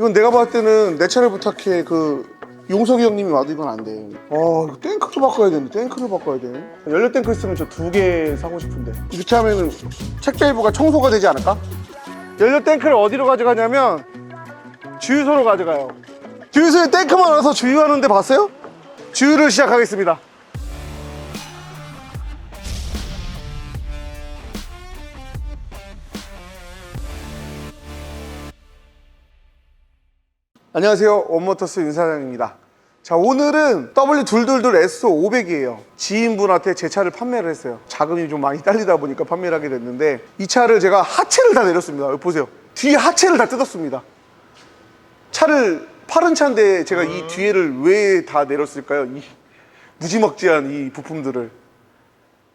이건 내가 봤을 때는 내 차를 부탁해 그 용석이 형님이 와도 이건 안 돼. 어 이거 탱크를 바꿔야 되는데 탱크를 바꿔야 돼. 연료 탱크 있으면 저 두 개 사고 싶은데 이렇게 하면은 책배일부가 청소가 되지 않을까? 연료 탱크를 어디로 가져가냐면 주유소로 가져가요. 주유소에 탱크만 와서 주유하는 데 봤어요? 주유를 시작하겠습니다. 안녕하세요. 원모터스 윤 사장입니다. 자, 오늘은 W222 S500이에요. 지인분한테 제 차를 판매를 했어요. 자금이 좀 많이 딸리다 보니까 판매를 하게 됐는데 이 차를 제가 하체를 다 내렸습니다. 여기 보세요. 뒤에 하체를 다 뜯었습니다. 차를 파른 차인데 제가 이 뒤에를 왜 다 내렸을까요? 이 무지막지한 이 부품들을.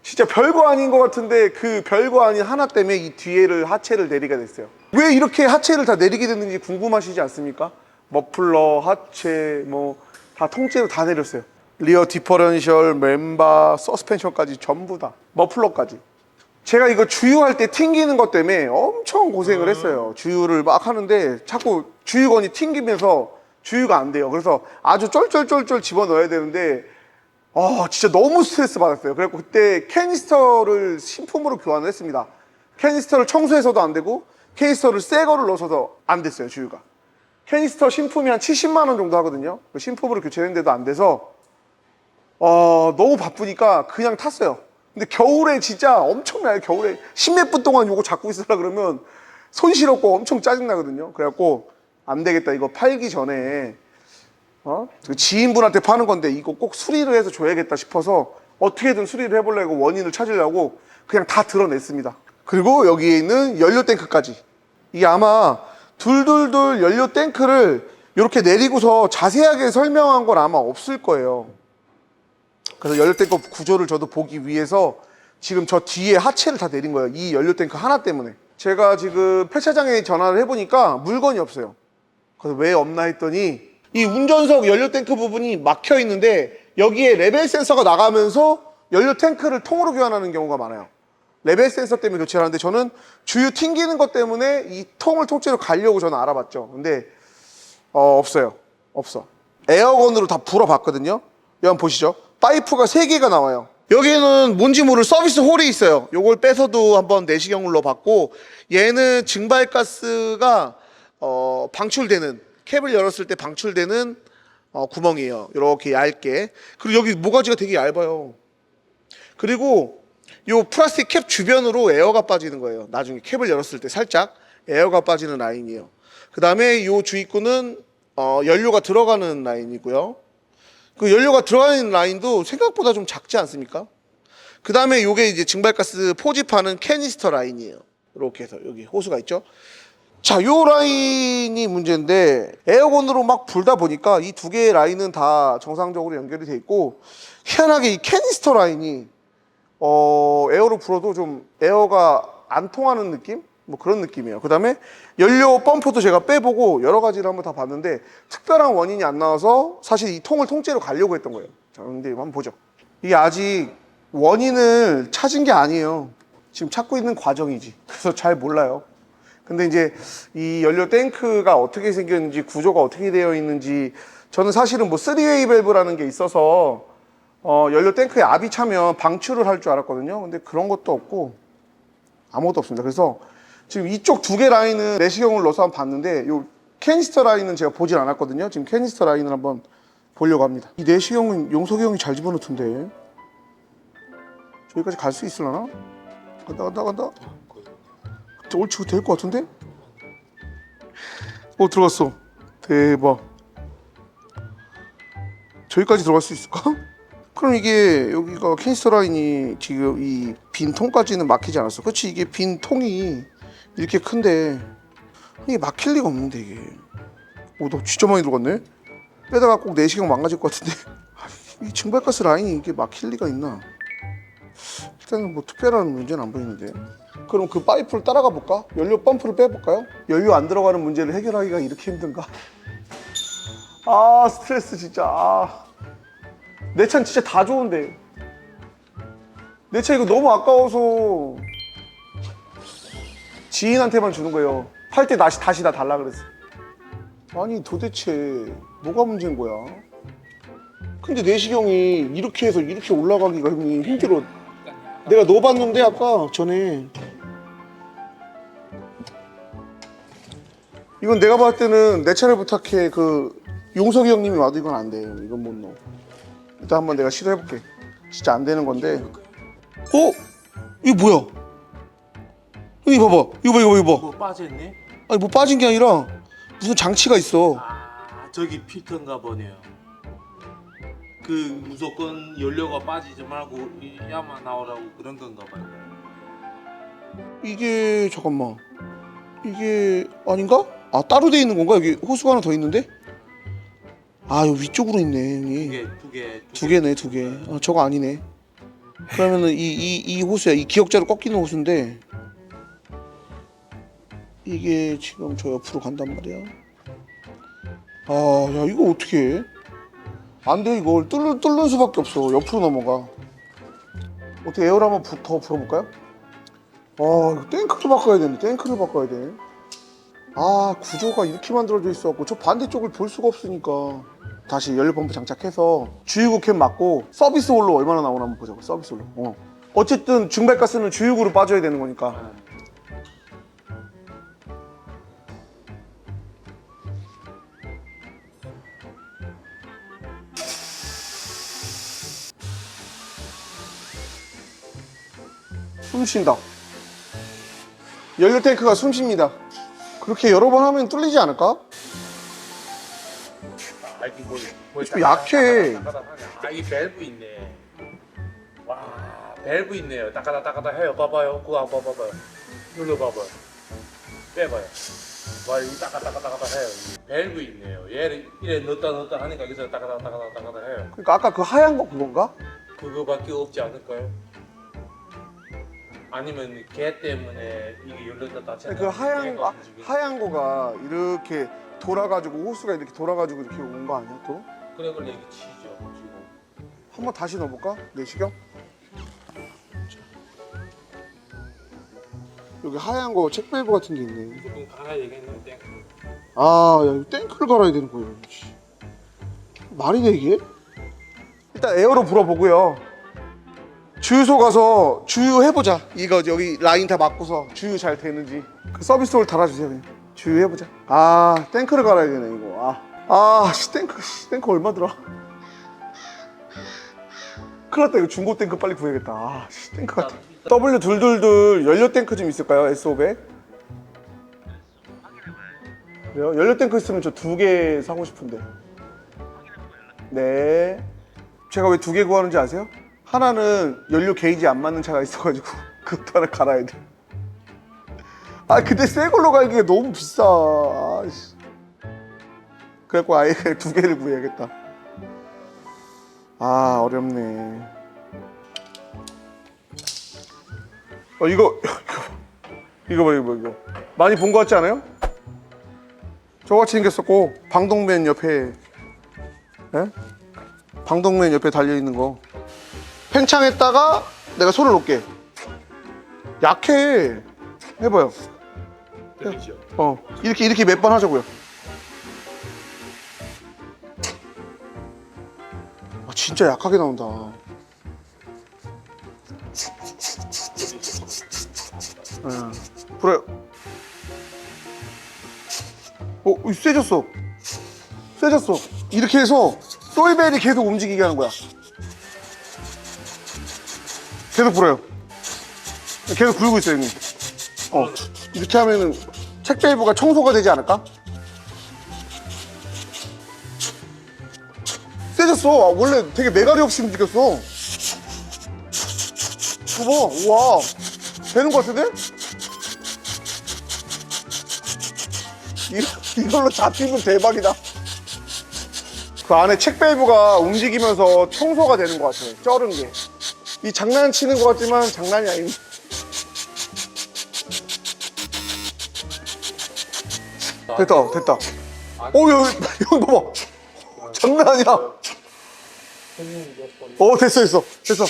진짜 별거 아닌 것 같은데 그 별거 아닌 하나 때문에 이 뒤에를 하체를 내리게 됐어요. 왜 이렇게 하체를 다 내리게 됐는지 궁금하시지 않습니까? 머플러, 하체, 뭐 다 통째로 다 내렸어요. 리어 디퍼런셜, 멤버, 서스펜션까지 전부 다. 머플러까지. 제가 이거 주유할 때 튕기는 것 때문에 엄청 고생을 했어요. 주유를 막 하는데 자꾸 주유건이 튕기면서 주유가 안 돼요. 그래서 아주 쫄쫄쫄쫄 집어 넣어야 되는데 아 진짜 너무 스트레스 받았어요. 그래서 그때 캐니스터를 신품으로 교환을 했습니다. 캐니스터를 청소해서도 안 되고 캐니스터를 새 거를 넣어서도 안 됐어요 주유가. 캐니스터 신품이 한 70만 원 정도 하거든요. 그 신품으로 교체했는데도 안 돼서 어, 너무 바쁘니까 그냥 탔어요. 근데 겨울에 진짜 엄청나요. 겨울에 십몇 분 동안 요거 잡고 있으라 그러면 손실없고 엄청 짜증나거든요. 그래갖고 안 되겠다. 이거 팔기 전에 어? 그 지인분한테 파는 건데 이거 꼭 수리를 해서 줘야겠다 싶어서 어떻게든 수리를 해보려고 원인을 찾으려고 그냥 다 드러냈습니다. 그리고 여기에 있는 연료 탱크까지. 이게 아마 둘둘둘 연료 탱크를 이렇게 내리고서 자세하게 설명한 건 아마 없을 거예요. 그래서 연료 탱크 구조를 저도 보기 위해서 지금 저 뒤에 하체를 다 내린 거예요. 이 연료 탱크 하나 때문에. 제가 지금 폐차장에 전화를 해보니까 물건이 없어요. 그래서 왜 없나 했더니 이 운전석 연료 탱크 부분이 막혀 있는데 여기에 레벨 센서가 나가면서 연료 탱크를 통으로 교환하는 경우가 많아요. 레벨 센서 때문에 교체를 하는데 저는 주유 튕기는 것 때문에 이 통을 통째로 가려고 저는 알아봤죠. 근데 어, 없어요. 없어. 에어건으로 다 불어봤거든요. 여기 보시죠. 파이프가 세개가 나와요. 여기는 뭔지 모를 서비스 홀이 있어요. 요걸 빼서도 한번 내시경을 넣어봤고 얘는 증발가스가 어, 방출되는 캡을 열었을 때 방출되는 어, 구멍이에요. 이렇게 얇게. 그리고 여기 모가지가 되게 얇아요. 그리고 요 플라스틱 캡 주변으로 에어가 빠지는 거예요. 나중에 캡을 열었을 때 살짝 에어가 빠지는 라인이에요. 그 다음에 요 주입구는 어, 연료가 들어가는 라인이고요. 그 연료가 들어가는 라인도 생각보다 좀 작지 않습니까? 그 다음에 요게 이제 증발가스 포집하는 캐니스터 라인이에요. 이렇게 해서 여기 호수가 있죠. 자, 요 라인이 문제인데 에어건으로 막 불다 보니까 이 두 개의 라인은 다 정상적으로 연결이 돼 있고 희한하게 이 캐니스터 라인이 어, 에어로 불어도 좀 에어가 안 통하는 느낌? 뭐 그런 느낌이에요. 그 다음에 연료 펌프도 제가 빼보고 여러 가지를 한번 다 봤는데 특별한 원인이 안 나와서 사실 이 통을 통째로 가려고 했던 거예요. 자, 근데 한번 보죠. 이게 아직 원인을 찾은 게 아니에요. 지금 찾고 있는 과정이지. 그래서 잘 몰라요. 근데 이제 이 연료 탱크가 어떻게 생겼는지 구조가 어떻게 되어 있는지 저는 사실은 뭐 3웨이 밸브라는 게 있어서 어, 연료 탱크에 압이 차면 방출을 할 줄 알았거든요. 근데 그런 것도 없고 아무것도 없습니다. 그래서 지금 이쪽 두 개 라인은 내시경을 넣어서 한번 봤는데 요 캐니스터 라인은 제가 보질 않았거든요. 지금 캐니스터 라인을 한번 보려고 합니다. 이 내시경은 용석이 형이 잘 집어넣던데 저기까지 갈 수 있으려나? 간다 간다 간다. 저 옳지 될것 같은데? 어 들어갔어. 대박. 저기까지 들어갈 수 있을까? 그럼 이게 여기가 캐니스터 라인이 지금 이 빈 통까지는 막히지 않았어. 그렇지 이게 빈 통이 이렇게 큰데 이게 막힐 리가 없는데 이게. 오너 진짜 많이 들어갔네. 빼다가 꼭 내시경 망가질 것 같은데. 이 증발가스 라인이 이게 막힐 리가 있나? 일단은 뭐 특별한 문제는 안 보이는데. 그럼 그 파이프를 따라가 볼까? 연료 펌프를 빼볼까요? 연료 안 들어가는 문제를 해결하기가 이렇게 힘든가? 아 스트레스 진짜. 아. 내 차는 진짜 다 좋은데 내 차 이거 너무 아까워서 지인한테만 주는 거예요 팔 때 다시 다시 다 달라 그랬어 아니 도대체 뭐가 문제인 거야? 근데 내시경이 이렇게 해서 이렇게 올라가기가 형님 힘들어. 내가 넣어봤는데 아까 전에 이건 내가 봤을 때는 내 차를 부탁해 그 용석이 형님이 와도 이건 안 돼요. 이건 못 넣어. 일단 한번 내가 시도해볼게. 진짜 안 되는 건데. 어? 이거 뭐야? 형님 봐봐. 이거 봐 이거 봐 이거 봐. 뭐 빠졌네? 아니 뭐 빠진 게 아니라 무슨 장치가 있어. 아 저기 필터인가 보네요. 그 무조건 연료가 빠지지 말고 이 야만 나오라고 그런 건가 봐요. 이게 잠깐만. 이게 아닌가? 아 따로 돼 있는 건가? 여기 호수가 하나 더 있는데? 아 여기 위쪽으로 있네 형님. 두 개, 개네 두 개. 아, 저거 아니네. 그러면은 이 이 이 호수야. 이 기역자로 꺾이는 호수인데 이게 지금 저 옆으로 간단 말이야. 아, 야 이거 어떻게 해? 안돼 이걸 뚫는 뚫는 수밖에 없어. 옆으로 넘어가. 어떻게 에어를 한번 부- 더 불어볼까요? 아, 이거 탱크를 바꿔야 되네. 탱크를 바꿔야 돼. 아, 구조가 이렇게 만들어져 있어갖고 저 반대쪽을 볼 수가 없으니까. 다시 연료 펌프 장착해서 주유구 캡 맞고 서비스 홀로 얼마나 나오나 한번 보자고. 서비스 홀로. 어. 어쨌든 중발가스는 주유구로 빠져야 되는 거니까. 숨 쉰다. 연료 탱크가 숨 쉽니다. 그렇게 여러 번 하면 뚫리지 않을까? 아 이게 뭐, 뭐 좀 약해. 아이 밸브 있네. 와 밸브 있네요. 따까다 따까다 해요. 봐봐요. 그거 한번 봐봐요. 눌러 봐봐요. 빼봐요. 와 여기 따까 따까 따까다 해요. 이 밸브 있네요. 얘를 이래 넣었다 넣었다 하니까 여기서 따까다 따까다 따까다 해요. 그러니까 아까 그 하얀 거 그건가? 그거밖에 없지 않을까요? 아니면 개 때문에 이게 열렸다 닫혔다 그 하얀 거. 하얀 거가 이렇게 돌아가지고 호수가 이렇게 돌아가지고 이렇게 온 거 아니야 또? 그래 걸 얘기 치죠 지금 한 번 다시 넣어볼까? 내시경? 여기 하얀 거 책밸브 같은 게 있네. 무조건 가야 되겠는데 아, 야, 이거 탱크를 갈아야 되는 거예요. 씨. 말이 돼 이게? 일단 에어로 불어보고요. 주유소 가서 주유해보자. 이거 여기 라인 다 맞고서 주유 잘 되는지. 그 서비스 홀 달아주세요. 그냥. 주유해보자. 아, 탱크를 갈아야 되네 이거. 아, 아, 씨, 탱크, 씨, 탱크 얼마 들어? 큰일 났다. 이거 중고 탱크 빨리 구해야겠다. 아, 씨, 탱크 같아. W 둘둘둘 연료 탱크 좀 있을까요? S500? 그래요? 연료 탱크 있으면 저 두 개 사고 싶은데. 네. 제가 왜 두 개 구하는지 아세요? 하나는 연료 게이지 안 맞는 차가 있어가지고 그것도 하나 갈아야 돼. 아 근데 새 걸로 갈기가 너무 비싸. 아이씨. 그래갖고 아예 두 개를 구해야겠다. 아 어렵네. 어 이거 이거 봐 이거 봐 이거 많이 본거 같지 않아요? 저같이 생겼었고 방독면 옆에 예? 방독면 옆에 달려 있는 거 팽창했다가 내가 손을 놓게 약해 해봐요 어 이렇게 이렇게 몇 번 하자고요 아, 진짜 약하게 나온다 예, 그래요 어, 이 세졌어. 세졌어. 이렇게 해서 솔벨이 계속 움직이게 하는 거야. 계속 불어요. 계속 불고 있어요, 형님. 어, 이렇게 하면은 책밸브가 청소가 되지 않을까? 세졌어. 아, 원래 되게 메가리 없이 움직였어. 봐봐, 우와. 되는 거 같은데? 이- 이걸로 잡히면 대박이다. 그 안에 책밸브가 움직이면서 청소가 되는 것 같아요. 쩔은 게. 이 장난치는 것 같지만 장난이 아닌. 됐다, 됐다. 오, 여기, 여기 봐봐. 장난 아니야. 어, 됐어, 됐어, 됐어.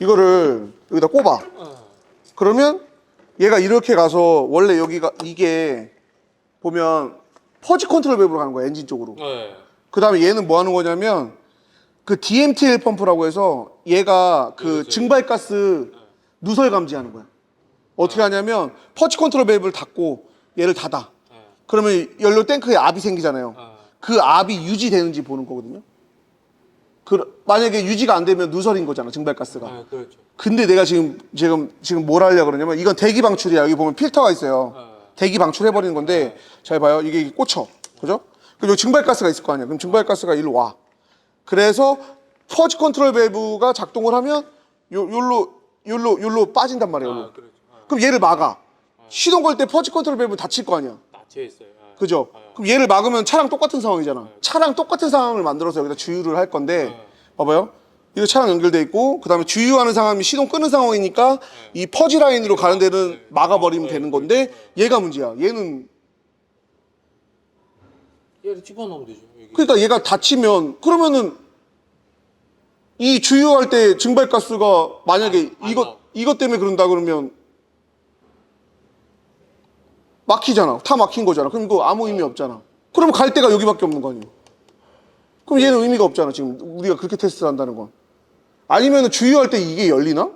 이거를 여기다 꼽아. 그러면 얘가 이렇게 가서 원래 여기가 이게 보면 퍼지 컨트롤 밸브로 가는 거야 엔진 쪽으로. 네. 그 다음에 얘는 뭐 하는 거냐면 그 DMTL 펌프라고 해서 얘가 그 네, 증발가스 누설 감지하는 거야. 어떻게 하냐면 퍼치 컨트롤 밸브를 닫고 얘를 닫아. 네. 그러면 연료 탱크에 압이 생기잖아요. 네. 그 압이 유지되는지 보는 거거든요. 그 만약에 유지가 안 되면 누설인 거잖아 증발가스가. 네, 그렇죠. 근데 내가 지금 지금 지금 뭘 하려고 그러냐면 이건 대기 방출이야. 여기 보면 필터가 있어요. 네. 대기 방출해 버리는 건데 잘 봐요. 이게 꽂혀. 그죠? 그럼 여기 증발가스가 있을 거 아니야. 그럼 증발가스가 일로 와. 그래서 퍼지 컨트롤 밸브가 작동을 하면 요 요로 요로 요로 빠진단 말이에요. 요로. 아, 그렇죠. 아, 그럼 얘를 막아. 시동 걸 때 퍼지 컨트롤 밸브 닫힐 거 아니야. 닫혀 있어요. 아. 그죠? 그럼 얘를 막으면 차랑 똑같은 상황이잖아. 차랑 똑같은 상황을 만들어서 여기다 주유를 할 건데, 봐봐요. 이거 차랑 연결돼 있고, 그 다음에 주유하는 상황이 시동 끄는 상황이니까 이 퍼지 라인으로 가는 데는 막아버리면 되는 건데, 얘가 문제야. 얘는, 얘를 집어넣으면 되죠. 여기. 그러니까 얘가 닫히면, 그러면은 이 주유할 때 증발가스가 만약에 안 이것, 나와. 이것 때문에 그런다 그러면 막히잖아. 다 막힌 거잖아. 그럼 이거 아무 의미 없잖아. 그럼 갈 데가 여기밖에 없는 거 아니에요. 그럼 얘는 의미가 없잖아. 지금 우리가 그렇게 테스트를 한다는 건. 아니면 주유할 때 이게 열리나?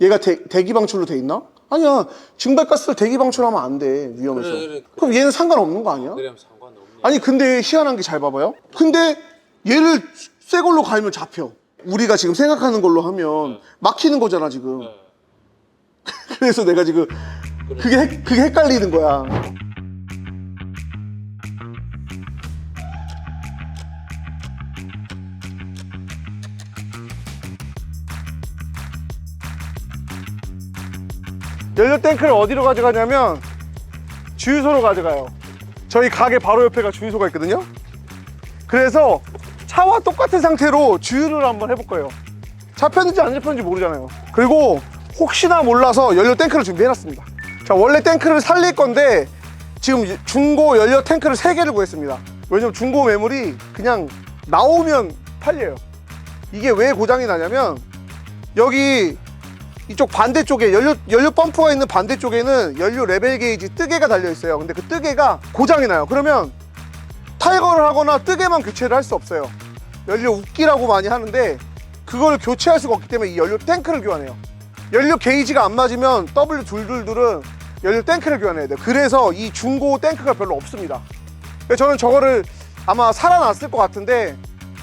얘가 대, 대기 방출로 돼 있나? 아니야. 증발가스를 대기 방출하면 안 돼. 위험해서. 그래, 그래, 그래. 그럼 얘는 상관없는 거 아니야? 상관없네. 아니 근데 희한한 게 잘 봐봐요. 근데 얘를 새 걸로 갈면 잡혀. 우리가 지금 생각하는 걸로 하면 막히는 거잖아 지금. 네. 그래서 내가 지금 그게 헷- 그게 헷갈리는 거야. 연료 탱크를 어디로 가져가냐면 주유소로 가져가요. 저희 가게 바로 옆에가 주유소가 있거든요. 그래서 차와 똑같은 상태로 주유를 한번 해볼 거예요. 잡혔는지 안 잡혔는지 모르잖아요. 그리고 혹시나 몰라서 연료 탱크를 준비해놨습니다. 자, 원래 탱크를 살릴 건데 지금 중고 연료 탱크를 3개를 구했습니다. 왜냐면 중고 매물이 그냥 나오면 팔려요. 이게 왜 고장이 나냐면 여기 이쪽 반대쪽에 연료, 연료 펌프가 있는 반대쪽에는 연료 레벨 게이지 뜨개가 달려 있어요. 근데 그 뜨개가 고장이 나요. 그러면 탈거를 하거나 뜨개만 교체를 할 수 없어요. 연료 웃기라고 많이 하는데 그걸 교체할 수가 없기 때문에 이 연료 탱크를 교환해요. 연료 게이지가 안 맞으면 W222은 연료 탱크를 교환해야 돼요. 그래서 이 중고 탱크가 별로 없습니다. 저는 저거를 아마 살아났을 것 같은데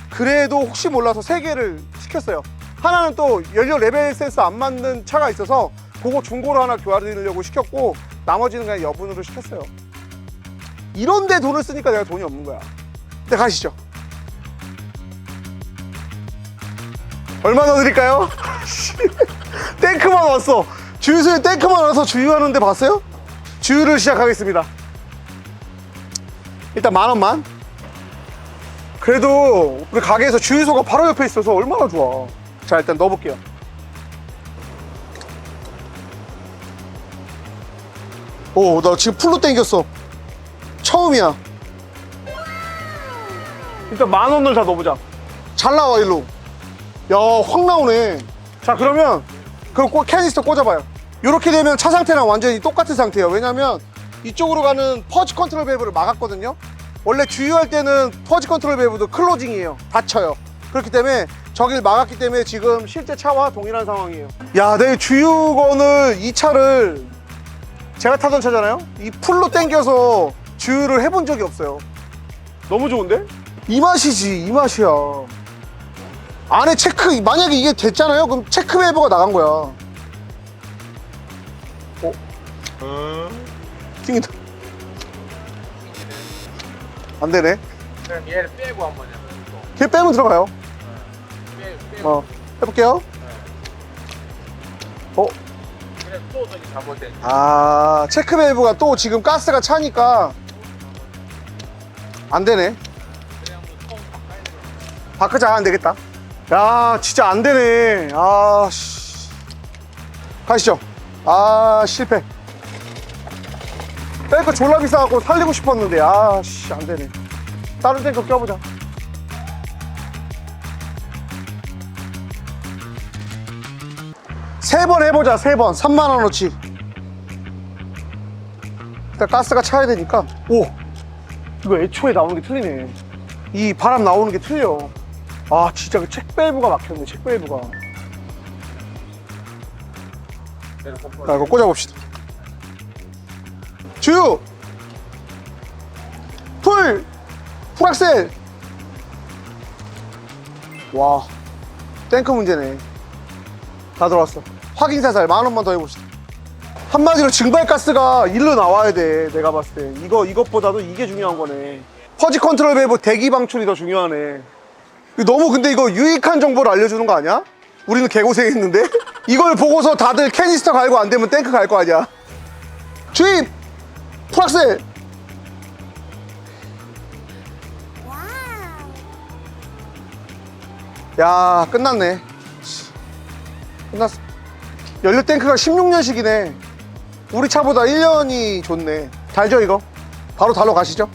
그래도 혹시 몰라서 세 개를 시켰어요. 하나는 또 연료 레벨 센서 안 맞는 차가 있어서 그거 중고로 하나 교환하려고 시켰고 나머지는 그냥 여분으로 시켰어요. 이런데 돈을 쓰니까 내가 돈이 없는 거야. 근데 가시죠. 얼마 더 드릴까요? 탱크만 왔어. 주유소에 탱크만 와서 주유하는데 봤어요? 주유를 시작하겠습니다. 일단 만 원만. 그래도 우리 가게에서 주유소가 바로 옆에 있어서 얼마나 좋아. 자, 일단 넣어볼게요. 오, 나 지금 풀로 땡겼어. 처음이야. 일단 만 원을 다 넣어보자. 잘 나와, 일로. 야, 확 나오네. 자, 그러면 그 꽂- 캐니스터 꽂아봐요. 이렇게 되면 차 상태랑 완전히 똑같은 상태예요. 왜냐면 이쪽으로 가는 퍼지 컨트롤 밸브를 막았거든요. 원래 주유할 때는 퍼지 컨트롤 밸브도 클로징이에요. 닫혀요. 그렇기 때문에 저길 막았기 때문에 지금 실제 차와 동일한 상황이에요. 야, 내 주유건을 이 차를 제가 타던 차잖아요. 이 풀로 당겨서 주유를 해본 적이 없어요. 너무 좋은데? 이 맛이지, 이 맛이야. 안에 체크 만약에 이게 됐잖아요 그럼 체크 밸브가 나간 거야 어? 튕긴다 안 되네 그럼 얘를 빼고 한번 해봐요. 또. 걔 빼면 들어가요 빼, 빼고. 어 해볼게요 어? 그래 또 저기 잘못된. 아 체크 밸브가 또 지금 가스가 차니까 안 되네 그냥 바꿔야. 바꾸자 안 되겠다 야 진짜 안 되네. 아 씨. 가시죠. 아 실패. 탱크 졸라 비싸갖고 살리고 싶었는데 아씨 안 되네. 다른 탱크 껴보자. 세 번 해보자 세번. 3만 원어치. 일단 가스가 차야 되니까. 오. 이거 애초에 나오는 게 틀리네. 이 바람 나오는 게 틀려 아 진짜 그 책밸브가 막혔네 책밸브가. 자 이거 꽂아봅시다. 주유 풀! 풀악셀! 와 탱크 문제네. 다 들어왔어. 확인 사살 만 원만 더 해봅시다. 한마디로 증발가스가 일로 나와야 돼 내가 봤을 때. 이거 이것보다도 이게 중요한 거네. 퍼지 컨트롤 밸브 대기 방출이 더 중요하네 너무 근데 이거 유익한 정보를 알려주는 거 아니야? 우리는 개고생했는데? 이걸 보고서 다들 캐니스터 갈고 안 되면 탱크 갈 거 아니야. 주입 풀악셀! 야 끝났네. 끝났어. 연료 탱크가 16년식이네. 우리 차보다 1년이 좋네. 달죠 이거? 바로 달러 가시죠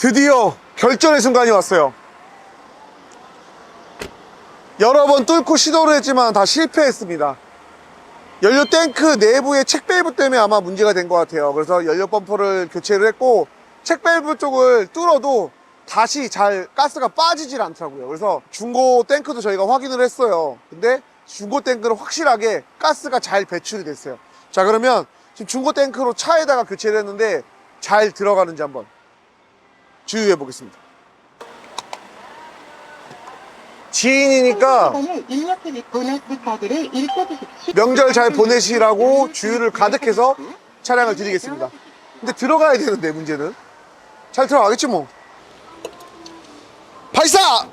드디어 결전의 순간이 왔어요. 여러 번 뚫고 시도를 했지만 다 실패했습니다. 연료 탱크 내부의 책 밸브 때문에 아마 문제가 된 것 같아요. 그래서 연료 펌프를 교체를 했고 책 밸브 쪽을 뚫어도 다시 잘 가스가 빠지질 않더라고요. 그래서 중고 탱크도 저희가 확인을 했어요. 근데 중고 탱크는 확실하게 가스가 잘 배출이 됐어요. 자 그러면 지금 중고 탱크로 차에다가 교체를 했는데 잘 들어가는지 한번 주유해 보겠습니다. 지인이니까. 명절 잘 보내시라고 주유를 가득해서 차량을 드리겠습니다. 근데 들어가야 되는데 문제는 잘 들어가겠지 뭐. 발사!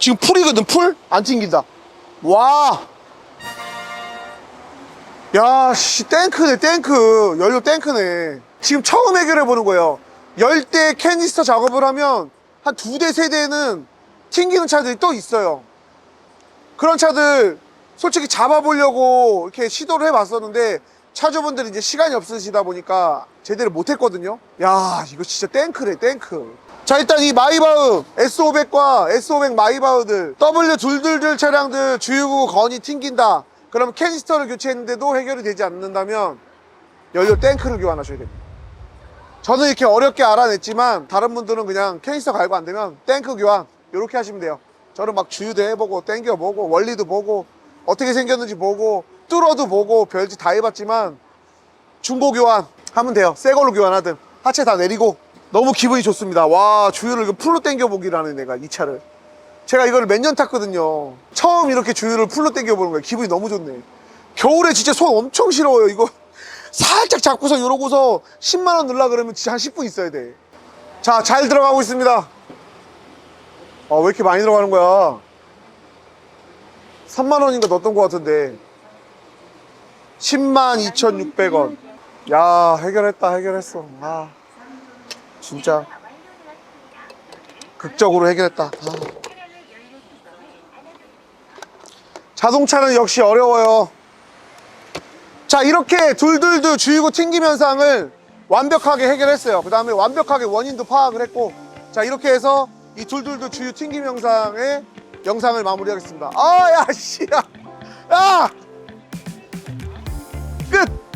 지금 풀이거든 풀? 안 튕긴다. 와. 야, 씨, 탱크네, 탱크. 연료 탱크네. 지금 처음 해결해 보는 거예요. 열대 캐니스터 작업을 하면 한 두 대, 세 대는 튕기는 차들이 또 있어요. 그런 차들 솔직히 잡아보려고 이렇게 시도를 해봤었는데 차주분들이 이제 시간이 없으시다 보니까 제대로 못했거든요. 야, 이거 진짜 탱크래, 탱크. 자, 일단 이 마이바흐 S500과 S500 마이바흐들 W 둘둘둘 차량들 주유구 건이 튕긴다. 그러면 캐니스터를 교체했는데도 해결이 되지 않는다면 연료 탱크를 교환하셔야 됩니다. 저는 이렇게 어렵게 알아냈지만 다른 분들은 그냥 캐니스터 갈고 안 되면 탱크 교환 이렇게 하시면 돼요. 저는 막 주유도 해보고 땡겨보고 원리도 보고 어떻게 생겼는지 보고 뚫어도 보고 별짓 다 해봤지만 중고 교환 하면 돼요. 새 걸로 교환하든 하체 다 내리고 너무 기분이 좋습니다. 와 주유를 이거 풀로 땡겨보기라는 내가 이 차를 제가 이걸 몇 년 탔거든요. 처음 이렇게 주유를 풀로 땡겨보는 거예요. 기분이 너무 좋네. 겨울에 진짜 손 엄청 시려워요. 이거 살짝 잡고서 이러고서 10만 원 넣으려 그러면 진짜 한 10분 있어야 돼. 자, 잘 들어가고 있습니다. 아, 왜 이렇게 많이 들어가는 거야? 3만 원인가 넣었던 것 같은데. 10만 2,600원. 야, 해결했다, 해결했어. 아, 진짜. 극적으로 해결했다. 아. 자동차는 역시 어려워요. 자 이렇게 둘둘둘 주의구 튕김 현상을 완벽하게 해결했어요. 그 다음에 완벽하게 원인도 파악을 했고 자 이렇게 해서 이 둘둘둘 주유 튕김 현상의 영상을 마무리하겠습니다. 아야 씨야 야 끝!